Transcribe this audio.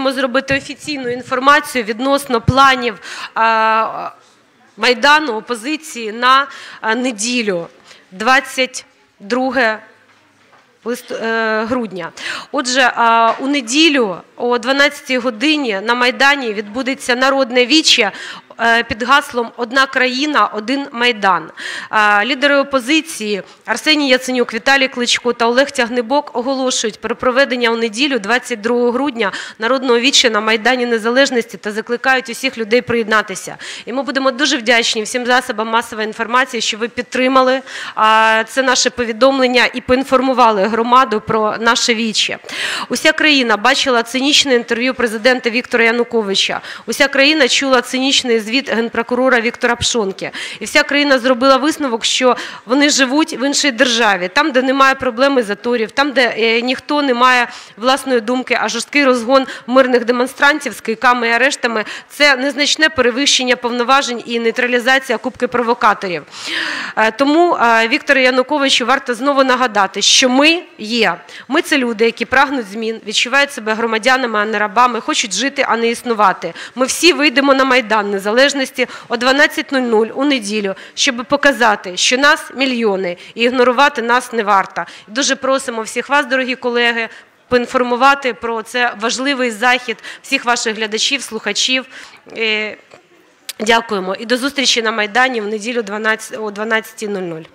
Можемо зробити офіційну інформацію відносно планів Майдану опозиції на неділю 22 лист, е, грудня. Отже, у неділю о 12 годині на Майдані відбудеться народне віче під гаслом Одна країна, один майдан. Лідери опозиції Арсеній Яценюк, Віталій Кличко та Олег Тягнебок оголошують про проведення у неділю 22 грудня народного віче на Майдані Незалежності та закликають усіх людей приєднатися. І ми будемо дуже вдячні всім засобам масової інформації, що ви підтримали це наше повідомлення і поінформували громаду про наше віче. Уся країна бачила цинічне інтерв'ю президента Віктора Януковича. Уся країна чула цинічний звіт генпрокурора Віктора Пшонки. І вся країна зробила висновок, що вони живуть в іншій державі, там, де немає проблеми заторів, там, де е, ніхто не має власної думки, а жорсткий розгон мирних демонстрантів з кийками і арештами це незначне перевищення повноважень і нейтралізація кубки провокаторів. Е, Тому е, Віктору Януковичу варто знову нагадати, що ми є. Ми це люди, які прагнуть змін, відчувають себе громадянами, а не рабами, хочуть жити, а не існувати. Ми всі вийдемо на Майдан Незалежності о 12.00 у неділю, щоб показати, що нас мільйони і ігнорувати нас не варто. Дуже просимо всіх вас, дорогі колеги, поінформувати про це важливий захід всіх ваших глядачів, слухачів. Е, Дякуємо і до зустрічі на Майдані в неділю 12 о 12.00.